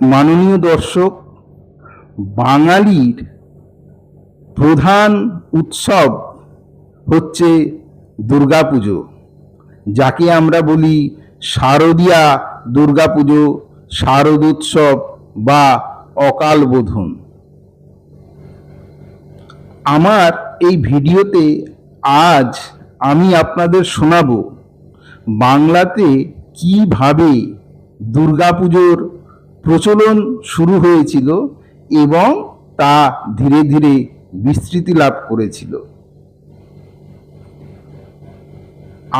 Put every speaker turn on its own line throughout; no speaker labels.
মাননীয় দর্শক, বাঙালির প্রধান উৎসব হচ্ছে দুর্গাপুজো, যাকে আমরা বলি শারদীয়া দুর্গাপুজো শারদোৎসব বা অকাল বোধন। আমার এই ভিডিওতে আজ আমি আপনাদের শোনাব বাংলাতে কীভাবে দুর্গাপুজোর প্রচলন শুরু হয়েছিল এবং তা ধীরে ধীরে বিস্তৃতি লাভ করেছিল।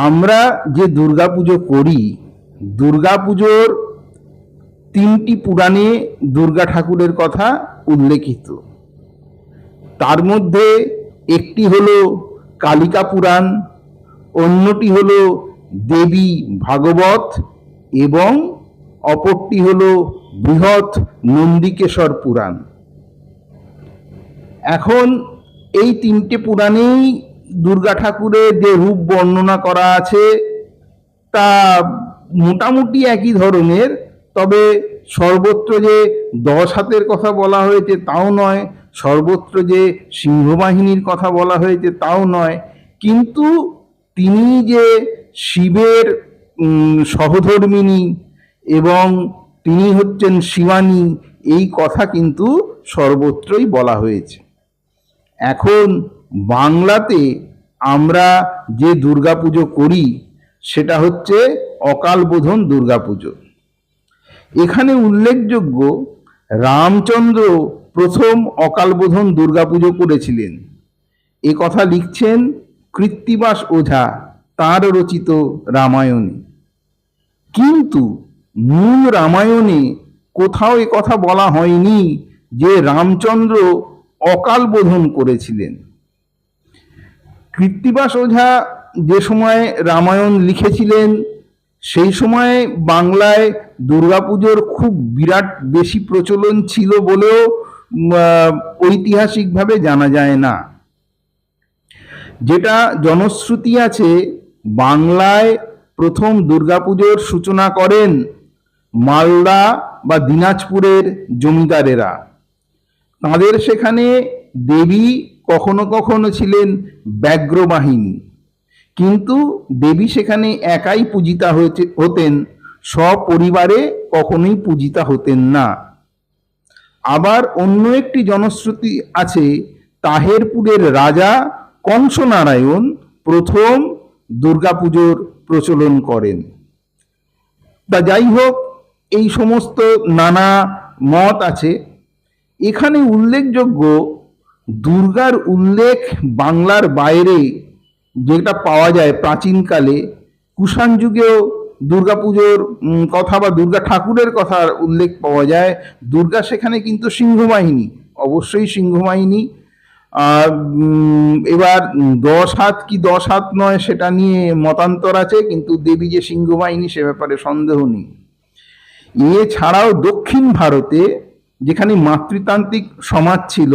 আমরা যে দুর্গাপুজো করি, দুর্গাপুজোর তিনটি পুরাণে দুর্গা ঠাকুরের কথা উল্লেখিত। তার মধ্যে একটি হল কালিকা পুরাণ, অন্যটি হল দেবী ভাগবত এবং অপরটি হলো বৃহৎ নন্দিকেশ্বর পুরাণ। এখন এই তিনটে পুরাণেই দুর্গা ঠাকুরের যে রূপ বর্ণনা করা আছে তা মোটামুটি একই ধরনের তবে সর্বত্র যে দশ হাতের কথা বলা হয়েছে তাও নয় সর্বত্র যে সিংহবাহিনীর কথা বলা হয়েছে তাও নয় কিন্তু তিনি যে শিবের উম, সহধর্মিণী এবং তিনি হচ্ছেন শিবানী। এই কথা কিন্তু সর্বত্রই বলা হয়েছে। এখন বাংলাতে আমরা যে দুর্গাপুজো করি, সেটা হচ্ছে অকালবোধন দুর্গাপুজো। এখানে উল্লেখযোগ্য রামচন্দ্র প্রথম অকালবোধন দুর্গাপুজো করেছিলেন। এ কথা লিখছেন কৃত্তিবাস ওঝা, তাঁর রচিত রামায়ণে। কিন্তু মূল রামায়ণে কোথাও এ কথা বলা হয়নি যে রামচন্দ্র অকাল বোধন করেছিলেন। কৃত্তিবাস ওঝা যে সময় রামায়ণ লিখেছিলেন, সেই সময় বাংলায় দুর্গাপুজোর খুব বিরাট বেশি প্রচলন ছিল বলেও ঐতিহাসিকভাবে জানা যায় না। যেটা জনশ্রুতি আছে, বাংলায় প্রথম দুর্গাপুজোর সূচনা করেন মালদা বা দিনাজপুরের জমিদারেরা। তাদের সেখানে দেবী কখনো কখনো ছিলেন ব্যগ্রবাহিনী কিন্তু দেবী সেখানে একাই পূজিতা হয়েছে, হতেন, সপরিবারে কখনোই পূজিতা হতেন না। আবার অন্য একটি জনশ্রুতি আছে, তাহেরপুরের রাজা কংসনারায়ণ প্রথম দুর্গাপুজোর প্রচলন করেন। তা যাই হোক এই সমস্ত নানা মত আছে। এখানে উল্লেখযোগ্য দুর্গার উল্লেখ বাংলার বাইরে যেটা পাওয়া যায় প্রাচীনকালে। কুষাণ যুগেও দুর্গাপুজোর কথা বা দুর্গা ঠাকুরের কথার উল্লেখ পাওয়া যায়। দুর্গা সেখানে কিন্তু সিংহবাহিনী, অবশ্যই সিংহবাহিনী। এবার দশ হাত কি দশ হাত নয় সেটা নিয়ে মতান্তর আছে, কিন্তু দেবী যে সিংহবাহিনী সে ব্যাপারে সন্দেহ নেই। এছাড়াও দক্ষিণ ভারতে যেখানে মাতৃতান্ত্রিক সমাজ ছিল,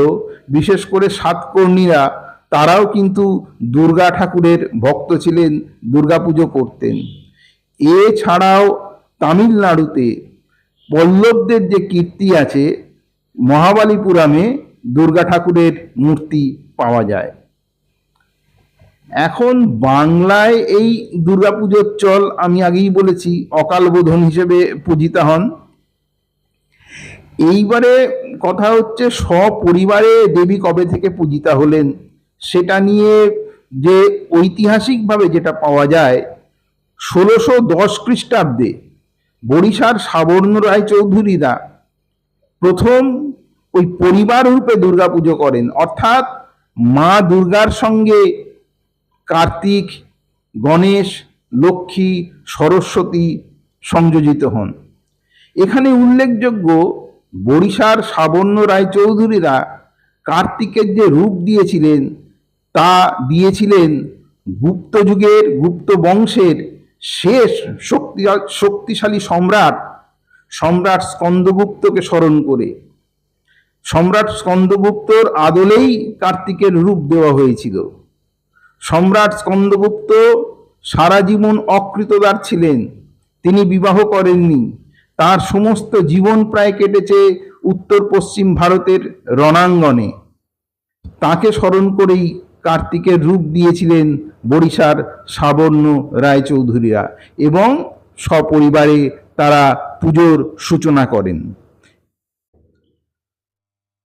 বিশেষ করে সাতকর্ণীরা, তারাও কিন্তু দুর্গা ঠাকুরের ভক্ত ছিলেন, দুর্গাপুজো করতেন। এছাড়াও তামিলনাড়ুতে পল্লবদের যে কীর্তি আছে, মহাবালীপুরামে দুর্গা ঠাকুরের মূর্তি পাওয়া যায়। এখন বাংলায় এই দুর্গাপুজোর চল আমি আগেই বলেছি, অকাল বোধন হিসেবে পূজিতা হন। এইবারে কথা হচ্ছে সপরিবারে দেবী কবে থেকে পূজিতা হলেন, সেটা নিয়ে যে ঐতিহাসিকভাবে যেটা পাওয়া যায়, ষোলোশো দশ খ্রিস্টাব্দে বরিশার সাবর্ণ রায় চৌধুরীরা প্রথম ওই পরিবার রূপে দুর্গাপুজো করেন। অর্থাৎ মা দুর্গার সঙ্গে কার্তিক, গণেশ, লক্ষ্মী, সরস্বতী সংযোজিত হন। এখানে উল্লেখযোগ্য বরিশার সাবর্ণ রায় চৌধুরীরা কার্তিকের যে রূপ দিয়েছিলেন, তা দিয়েছিলেন গুপ্ত যুগের গুপ্ত বংশের শেষ শক্তি, শক্তিশালী সম্রাট সম্রাট স্কন্দগুপ্তকে স্মরণ করে। সম্রাট স্কন্দগুপ্তর আদলেই কার্তিকের রূপ দেওয়া হয়েছিল। সম্রাট স্কন্দগুপ্ত সারা জীবন অকৃতদার ছিলেন। তিনি বিবাহ করেননি। তার সমস্ত জীবন প্রায় কেটেছে উত্তর পশ্চিম ভারতের রণাঙ্গনে। তাকে স্মরণ করেই কার্তিকের রূপ দিয়েছিলেন বরিশার সাবর্ণ রায়চৌধুরীরা এবং সপরিবারে তারা পুজোর সূচনা করেন।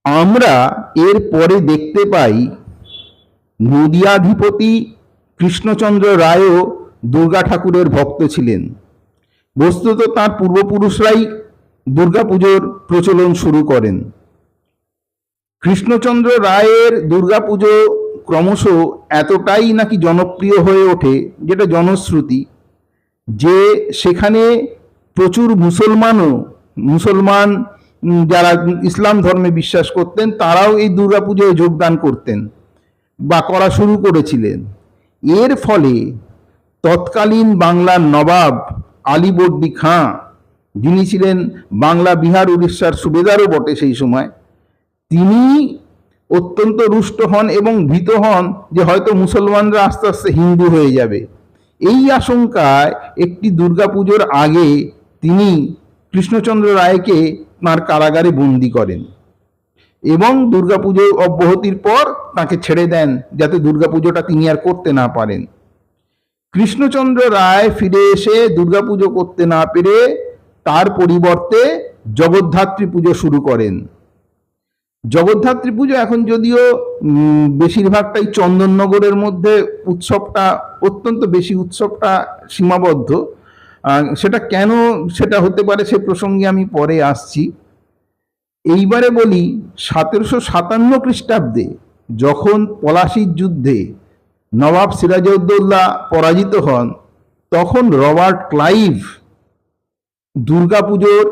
আমরা এর পরে দেখতে পাই নদিয়াধিপতি কৃষ্ণচন্দ্র রায়ও দুর্গা ঠাকুরের ভক্ত ছিলেন। বস্তুত তার পূর্বপুরুষরাই দুর্গাপুজোর প্রচলন শুরু করেন। কৃষ্ণচন্দ্র রায়ের দুর্গাপুজো ক্রমশ এতটাই নাকি জনপ্রিয় হয়ে ওঠে যেটা জনশ্রুতি, যে সেখানে প্রচুর মুসলমানও, মুসলমান যারা ইসলাম ধর্মে বিশ্বাস করতেন, তারাও এই দুর্গাপুজোয় যোগদান করতেন। বা করা শুরু করেছিলেন। এর ফলে তৎকালীন বাংলার নবাব আলীবর্দী খাঁ, যিনি ছিলেন বাংলা, বিহার, উড়িষ্যার সুবেদারও বটে সেই সময়, তিনি অত্যন্ত রুষ্ট হন এবং ভীত হন যে হয়তো মুসলমানরা আস্তে আস্তে হিন্দু হয়ে যাবে। এই আশঙ্কায় একটি দুর্গাপুজোর আগে তিনি কৃষ্ণচন্দ্র রায়কে তাঁর কারাগারে বন্দি করেন এবং দুর্গাপুজো অব্যাহতির পর তাকে ছেড়ে দেন যাতে দুর্গাপুজোটা তিনি আর করতে না পারেন। কৃষ্ণচন্দ্র রায় ফিরে এসে দুর্গাপুজো করতে না পেরে তার পরিবর্তে জগদ্ধাত্রী পুজো শুরু করেন। জগদ্ধাত্রী পুজো এখন যদিও বেশিরভাগটাই চন্দননগরের মধ্যে উৎসবটা, অত্যন্ত বেশি উৎসবটা সীমাবদ্ধ। সেটা কেন সেটা হতে পারে সে প্রসঙ্গে আমি পরে আসছি। এইবারে বলি, সতেরোশো সাতান্ন খ্রিস্টাব্দে যখন পলাশির যুদ্ধে নবাব সিরাজউদ্দৌলা পরাজিত হন, তখন রবার্ট ক্লাইভ দুর্গাপুজোর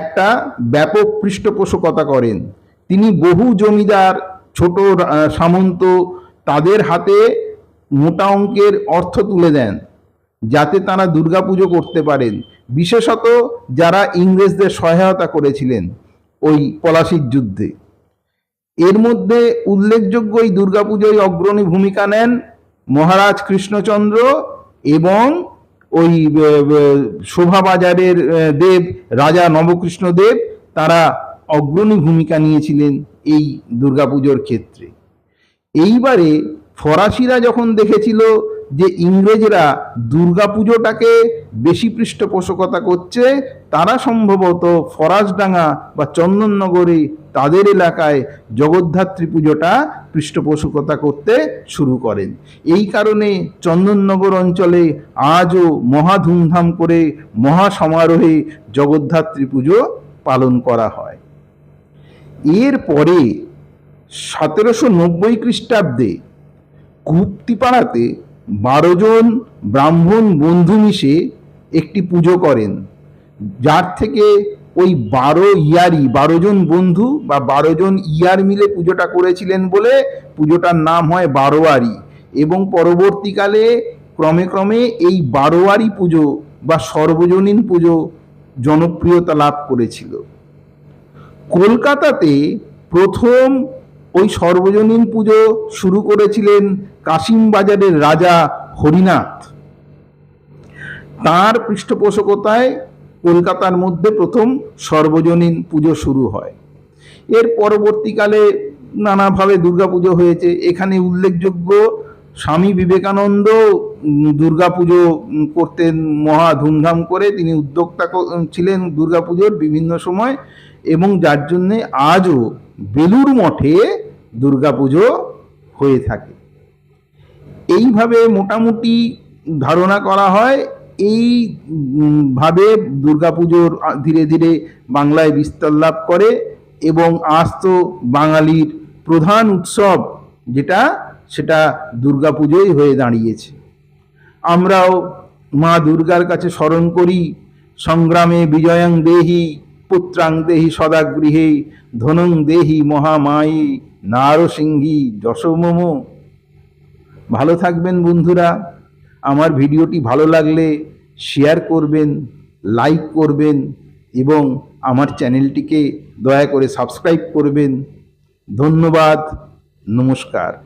একটা ব্যাপক পৃষ্ঠপোষকতা করেন। তিনি বহু জমিদার, ছোট সামন্ত তাদের হাতে মোটা অঙ্কের অর্থ তুলে দেন, যাতে তারা দুর্গাপুজো করতে পারেন। বিশেষত যারা ইংরেজদের সহায়তা করেছিলেন ওই পলাশির যুদ্ধে। এর মধ্যে উল্লেখযোগ্য এই দুর্গাপুজোয় অগ্রণী ভূমিকা নেন মহারাজ কৃষ্ণচন্দ্র এবং ওই শোভাবাজারের দেব, রাজা নবকৃষ্ণ দেব, তারা অগ্রণী ভূমিকা নিয়েছিলেন এই দুর্গাপুজোর ক্ষেত্রে। এইবারে ফরাসিরা যখন দেখেছিল যে ইংরেজরা দুর্গাপুজোটাকে বেশি পৃষ্ঠপোষকতা করছে, তারা সম্ভবত ফরাসডাঙ্গা বা চন্দননগরে তাদের এলাকায় জগদ্ধাত্রী পুজোটা পৃষ্ঠপোষকতা করতে শুরু করেন। এই কারণে চন্দননগর অঞ্চলে আজও মহা ধুমধাম করে মহা সমারোহে জগদ্ধাত্রী পুজো পালন করা হয়। এরপরে সতেরোশো নব্বই খ্রিস্টাব্দে গুপ্তিপাড়াতে বারো জন ব্রাহ্মণ বন্ধু মিশে একটি পুজো করেন। যার থেকে ওই বারো ইয়ারি, বারো জন বন্ধু বা বারো জন ইয়ার মিলে পুজোটা করেছিলেন বলে পুজোটার নাম হয় বারোয়ারি এবং পরবর্তীকালে ক্রমে ক্রমে এই বারোয়ারি পুজো বা সর্বজনীন পুজো জনপ্রিয়তা লাভ করেছিল। কলকাতাতে প্রথম ওই সর্বজনীন পুজো শুরু করেছিলেন কাশিমবাজারের রাজা হরিনাথ। তার পৃষ্ঠপোষকতায় কলকাতার মধ্যে প্রথম সর্বজনীন পুজো শুরু হয়। এর পরবর্তীকালে নানাভাবে দুর্গাপুজো হয়েছে। এখানে উল্লেখযোগ্য স্বামী বিবেকানন্দ দুর্গাপুজো করতেন, মহা ধুমধাম করে। তিনি উদ্যোক্তা ছিলেন দুর্গাপুজোর বিভিন্ন সময় এবং যার জন্যে আজও বেলুর মঠে দুর্গাপুজো হয়ে থাকে। এইভাবে মোটামুটি ধারণা করা হয় এই উম, ভাবে দুর্গাপুজোর ধীরে ধীরে বাংলায় বিস্তার লাভ করে এবং আজ তো বাঙালির প্রধান উৎসব যেটা সেটা দুর্গাপুজোই হয়ে দাঁড়িয়েছে। আমরাও মা দুর্গার কাছে স্মরণ করি সংগ্রামে বিজয়াং দেহি পুত্রাং দেহি সদাগৃহে ধনং দেহি মহামায়ী। নারসিংহী, যশোমম। ভালো থাকবেন বন্ধুরা। আমার ভিডিওটি ভালো লাগলে শেয়ার করবেন, লাইক করবেন এবং আমার চ্যানেলটিকে দয়া করে সাবস্ক্রাইব করবেন। ধন্যবাদ, নমস্কার।